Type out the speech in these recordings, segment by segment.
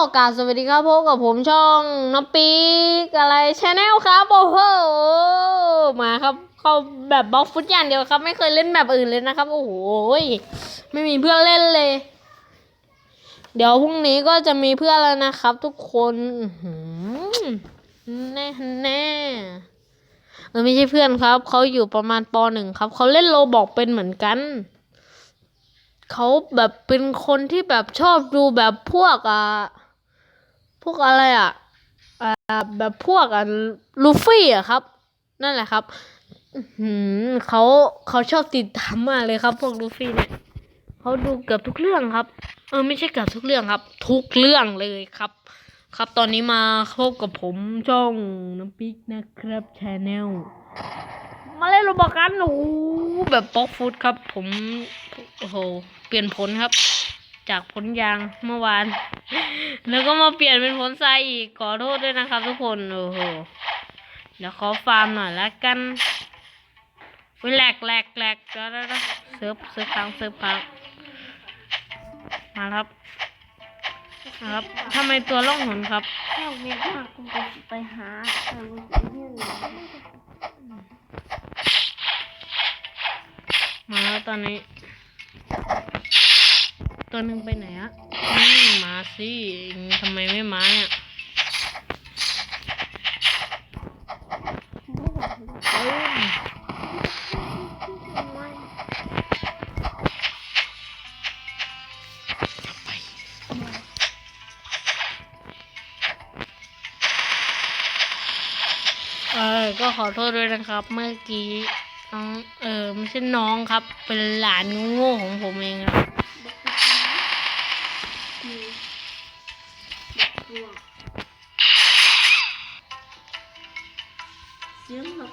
กราสวัสดีครับพบกับผมช่องน้องปีกอะไรชาแนลครับโอ้โหมาครับเข้าแบบบล็อกฟุตอย่างเดียวครับ ไม่เคยเล่นแบบอื่นเลยนะครับ โอ้โหไม่มีเพื่อนเล่นเลย เดี๋ยวพรุ่งนี้ก็จะมีเพื่อนแล้วนะครับ ทุกคนแน่แน่เออไม่ใช่เพื่อนครับเขาอยู่ประมาณปหนึ่งครับเขาเล่นโลบอกเป็นเหมือนกันเขาแบบเป็นคนที่แบบชอบดูแบบพวกอะ พวกอะไรอะอ่าแบบพวกอะลูฟี่อะครับ นั่นแหละครับอื้อหือเขาเขาชอบติดตามมากเลยครับ พวกลูฟี่เนี่ยเขาดูเกือบทุกเรื่องครับ เออไม่ใช่เกือบทุกเรื่องครับ ทุกเรื่องเลยครับ ครับตอนนี้มาพบกับผมช่องน้ำปิกนะครับชาแนลมาเล่นโรบอกกันโอ้แบบป๊อกฟุตครับ ผมโอ้โหเปลี่ยนผลครับ จากผลยางเมื่อวาน แล้วก็มาเปลี่ยนเป็นผลทรายอีกขอโทษด้วยนะครับ ทุกคนโอ้โหเดี๋ยวขอฟาร์มหน่อยละกันวิแหลกแหลกแหลกเดี๋ยวเดี๋ยวเดี๋ยวเซิร์ฟเซิร์ฟพังเซิร์ฟพังมาครับมาครับทำไมตัวล่องหนครับถ้าเมียมากกูจะไปหาเออมึงเนี่ยมาแล้วตอนนี้ ตัวหนึ่งไปไหนอะมมาสิทำไมไม่มาเนี่ยเอ้ยเอก็ขอโทษด้วยนะครับ เมื่อกี้น้องเออไม่ใช่น้องครับ เป็นหลานง่ๆของผมเองครับ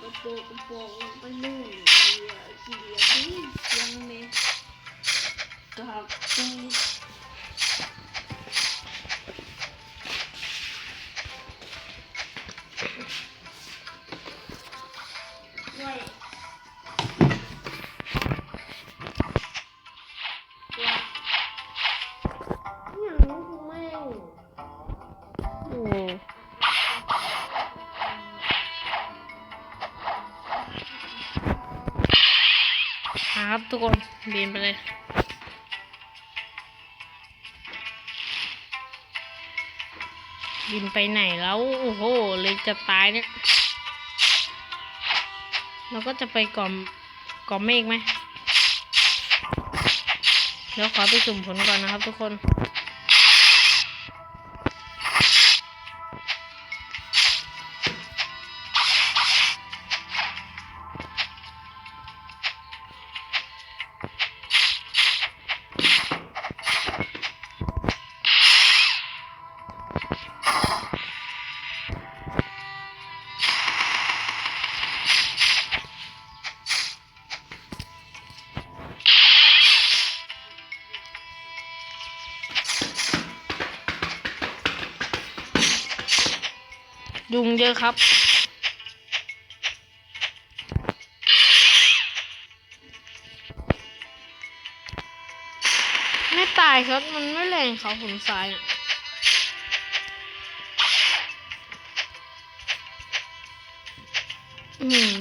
กระโปงกระโปงไปนู่นเดียกี่เดียนี่เสียงเมย์กับตีไว้ ครับทุกคนบินไปเลยบินไปไหนแล้ว โอ้โห เลยจะตายเนี่ย เราก็จะไปก่อมก่อมเมฆไหมเดี๋ยวขอไปสุ่มผลก่อนนะครับทุกคน ยุงเยอะครับ ไม่ตายครับ มันไม่แรงเขาผมทรายอะอืม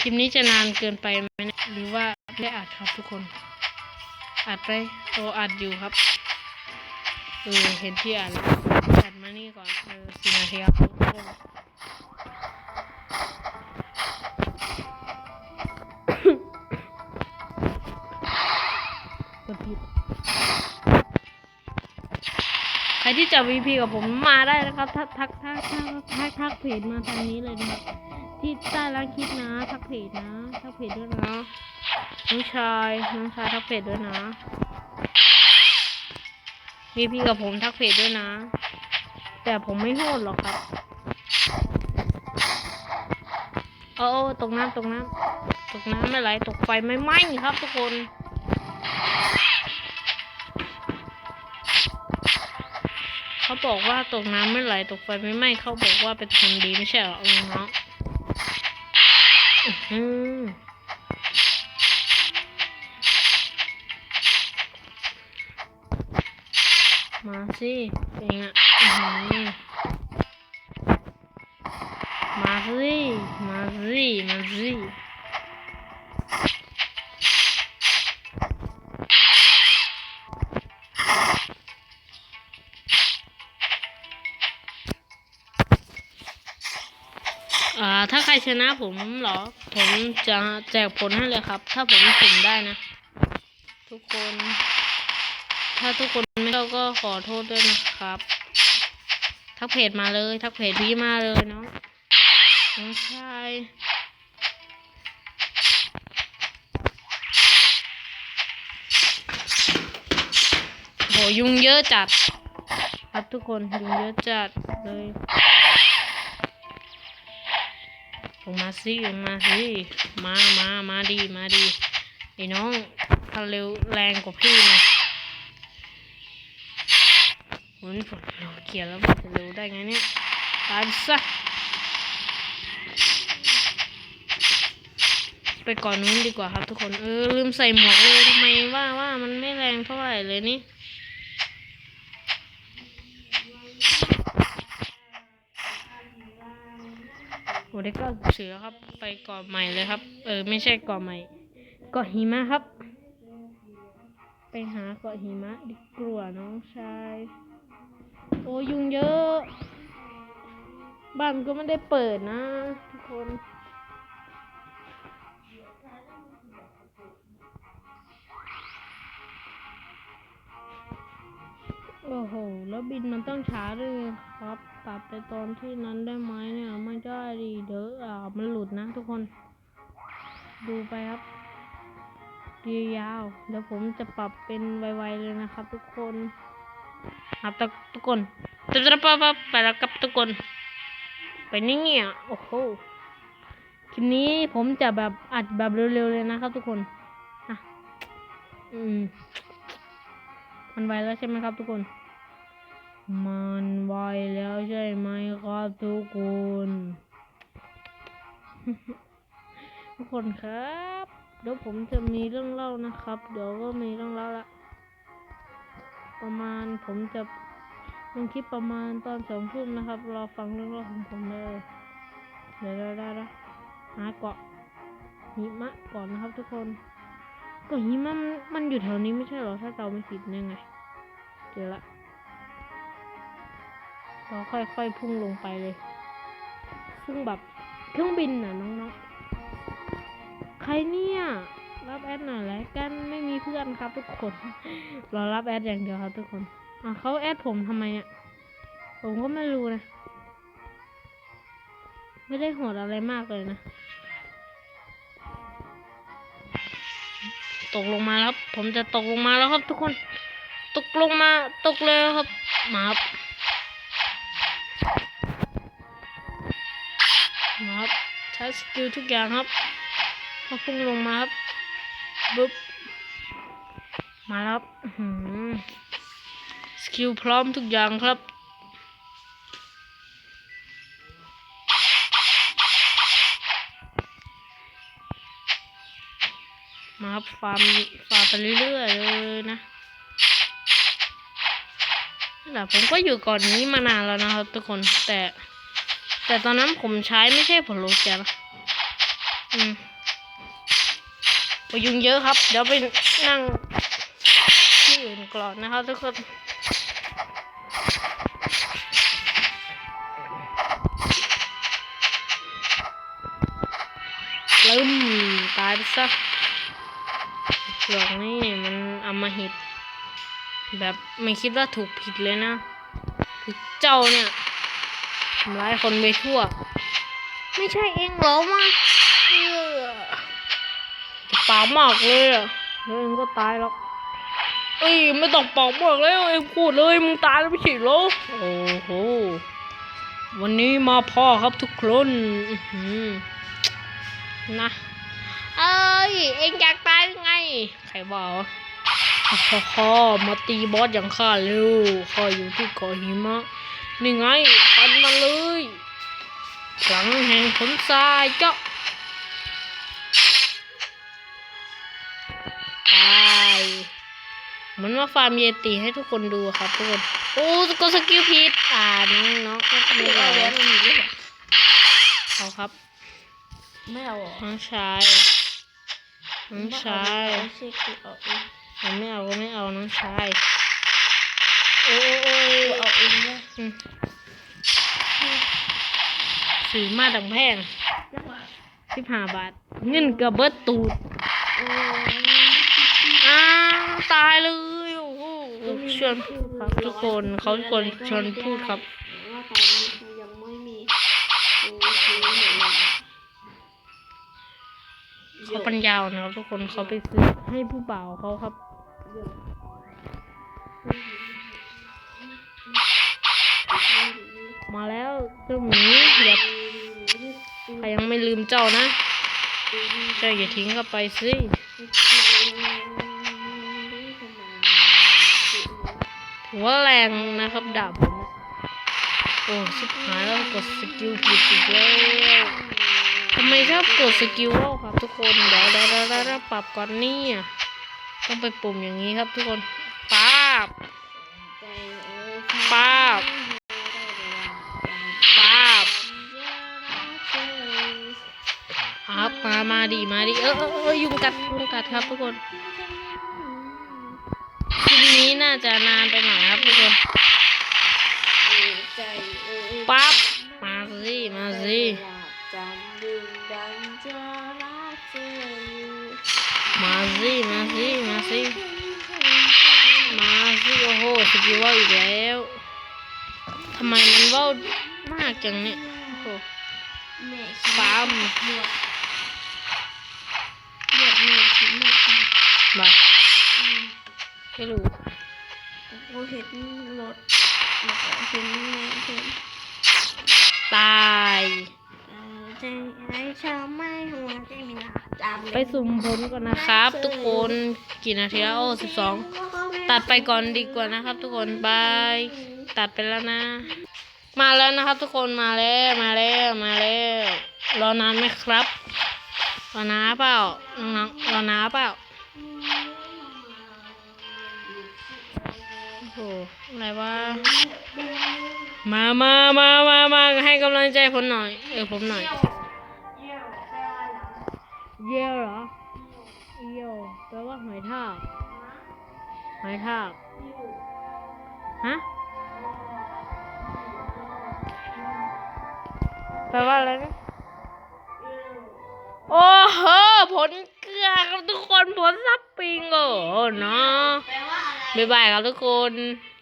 คลิปนี้จะนานเกินไปไหมนี่ยหรือว่าไม่อัดครับทุกคน อัดไปโออัดอยู่ครับเออเห็นที่อัดแล้ว นี่ก่อนเออสี่นาทีครับกคนกดผิดใครที่จะ VP กับผมมาได้นะครับ ทักทักทักทักทักทักเพจมาทางนี้เลยนะครับที่ใต้ร้านคลิปนะ ทักเพจนะ ทักเพจด้วยนะน้องชายน้องชายทักเพจด้วยนะมีพีกับผมทักเพจด้วยนะ แต่ผมไม่โหดหรอกครับโอ้ตกน้ำตกน้ำตกน้ำไม่ไหลตกไฟไม่ไหม้ครับทุกคนเขาบอกว่าตกน้ำไม่ไหลตกไฟไม่ไหม้เขาบอกว่าเป็นคนดีไม่ใช่เหรอเอาเนาะอื้อหือมาสิเป็นไง อ่า ถ้าใครชนะผมเหรอ ผมจะแจกผลให้เลยครับ ถ้าผมสุ่มได้นะ ทุกคน ถ้าทุกคนไม่เข้าก็ขอโทษด้วยนะครับ ทักเพจมาเลย ทักเพจพี่มาเลยเนาะน้องชายโหยุงเยอะจัด ครับทุกคนยุงเยอะจัดเลย ลงมาสิลงมาสิมามามาดีมาดีไอ้น้องถ้าเร็วแรงกว่าพี่หนะมันฝนเราเกลียดแล้วมันจะเร็วได้ไงเนี่ยตายซะไปก่อนนู้นดีกว่าครับทุกคน เออลืมใส่หมวกเลยทำไมว่าว่ามันไม่แรงเท่าไหร่เลยนี่ ได้เก้าสิบสี่แล้วครับ ไปเกาะใหม่เลยครับ เออ ไม่ใช่เกาะใหม่เกาะหิมะครับ ไปหาเกาะหิมะดีกว่าน้องชายโอ้ยุงเยอะ บ้านก็ไม่ได้เปิดนะ ทุกคน โอ้โห แล้วบินมันต้องช้าด้วยครับตัดไปตอนที่นั้นได้ไหมเนี่ย ไม่ได้ดีเด้ออ่ามันหลุดนะทุกคน ดูไปครับดียาว เดี๋ยวผมจะปรับเป็นไวๆเลยนะครับ ทุกคน ครับทุกคนจะจะไปไปไปแล้วกับทุกคน ไปนี่เนี่ยโอ้โห คลิปนี้ผมจะแบบอัดแบบเร็วๆเลยนะครับ ทุกคนอะอืมมันไวแล้วใช่ไหมครับทุกคน มันไวแล้วใช่ไหมครับทุกคน ทุกคนครับ เดี๋ยวผมจะมีเรื่องเล่านะครับ เดี๋ยวก็มีเรื่องเล่าละประมาณผมจะลงคลิปประมาณตอนสองทุ่มนะครับ รอฟังเรื่องเล่าของผมเลย เดี๋ยวได้ได้ละหาเกาะหิมะก่อนนะครับทุกคนก็หิมะมันอยู่แถวนี้ไม่ใช่หรอถ้าเราไม่ผิดยังไง เจอละ เราค่อยๆพุ่งลงไปเลยพุ่งแบบเครื่องบินน่ะน้องๆ ใครเนี่ย รับแอดหน่อยแล้วกันไม่มีเพื่อนครับทุกคนรอรับแอดอย่างเดียวครับทุกคนอะเขาแอดผมทำไมอะผมก็ไม่รู้นะ ไม่ได้โหดอะไรมากเลยนะ ตกลงมาแล้วครับผมจะตกลงมาแล้วครับทุกคน ตกลงมาตกเลยครับมาครับ สกิลทุกอย่างครับพอพุ่งลงมาครับบึ๊บมาแล้วครับอื้อหือสกิลพร้อมทุกอย่างครับมาครับฟาร์มฟาร์มไปเรื่อยๆเลยนะนั่ผมก็อยู่ก่อนนี้มานานแล้วนะครับทุกคนแต่ แต่ตอนนั้นผมใช้ไม่ใช่ผลโลเกียนะ อืมโอ้ยุงเยอะครับ เดี๋ยวไปนั่งที่อื่นก่อนนะครับทุกคนลืมตายไปซะเปลือกนี่มันอำมาหิต แบบไม่คิดว่าถูกผิดเลยนะ เจ้าเนี่ยทำร้ายคนไปทั่ว ไม่ใช่เองเหรอมาากมากเลยอะแล้วเองก็ตายแล้วเอ้ยไม่ต้องปากมากแล้วเองพูดเลยมึงตายแล้วไม่ใช่เหรอโอ้โหวันนี้มาพ่อครับทุกคนอื้อหือนะเอ้ยเอ็งอยากตายหรือไงใครบอกวะฮ่าฮ่าฮ่ามาตีบอสอย่างข้าเร็วข้าอยู่ที่เกาะหิมะนี่ไงฟันมาเลยพลังแห่งผลทรายเจ้าต มันมาฟาร์มเยติให้ทุกคนดูครับทุกคน โอ้กดสกิลผิดอ่าน้องน้องไม่ไม่เอาเอาแหวนมันมีด้วยเหรอเอาครับ ไม่เอาเหรอน้องชายน้องชายเช็คเอาเองเอาไม่เอาก็ไม่เอาน้องชายโอ้ยโอ้ยเอาเองเลยอืมซื้อมาดังแพงจังหวะสิบห้าบาท เงินกระเบิดตูด โอ้ย อ้าว ตายเลยโอ้โหชวนพูดครับ ทุกคนเขาควรชวนพูดครับว่าตอนนี้เขายังไม่มีเขาปัญญาอ่อนนะครับ ทุกคนเขาไปซื้อให้ผู้บ่าวเขาครับมาแล้วเจ้าหมีอย่าใครยังไม่ลืมเจ้านะ เจ้าอย่าทิ้งเข้าไปสิ ถือว่าแรงนะครับดาบผมโอ้สุดท้ายแล้วกดสกิลผิดอีกแล้วทำไมชอบกดสกิลว่าวครับทุกคนเดี๋ยวเดี๋ยวเดี๋ยวเดี๋ยวปรับก่อนนี่ต้องไปปุ่มอย่างนี้ครับทุกคนป้าบป้าบป้าบครับมามาดีมาดีเออเออเออยุงกัดยุงกัดครับทุกคน คลิปนี้น่าจะนานไปหน่อยครับทุกคนปั๊บมาสิมาสิจำดึงดังจะรักเธออยู่มาสิมาสิมาสิมาสิโอ้โหสกิลว่าวอีกแล้วทำไมมันว่าวมากจังเนี่ยโอ้โหแม่ปั๊มเลือดเลือดแม่คิดแม่คิดมาอืม ไม่รู้กูเห็นรถแล้วก็เห็นแม่เห็นตายเอ่อใจไอ้ชาวไม่หัวใจมีนาจำไปสุ่มผลก่อนนะครับ ทุกคนกี่นาทีแล้วโอ้สิบสองตัดไปก่อนดีกว่านะครับ ทุกคนบายตัดไปแล้วนะ มาแล้วนะครับ ทุกคนมาแล้วมาแล้วมาแล้วรอนานไหมครับรอนานเปล่าน้องๆรอนานเปล่า อ้โหอะไรวะมามามามามาให้กำลังใจผมหน่อย เออผมหน่อยเยี่ยวเหรอเยี่ยวแปลว่าหอยทากหอยทากฮะแปลว่าอะไรนะโอ้โหผลเกลือครับทุกคนผลซับปิงโอ้โหเนาะแปลว่าอะไรบ๊ายบายครับทุกคน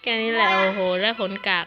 แค่นี้แหละ โอ้โห ได้ผลกาก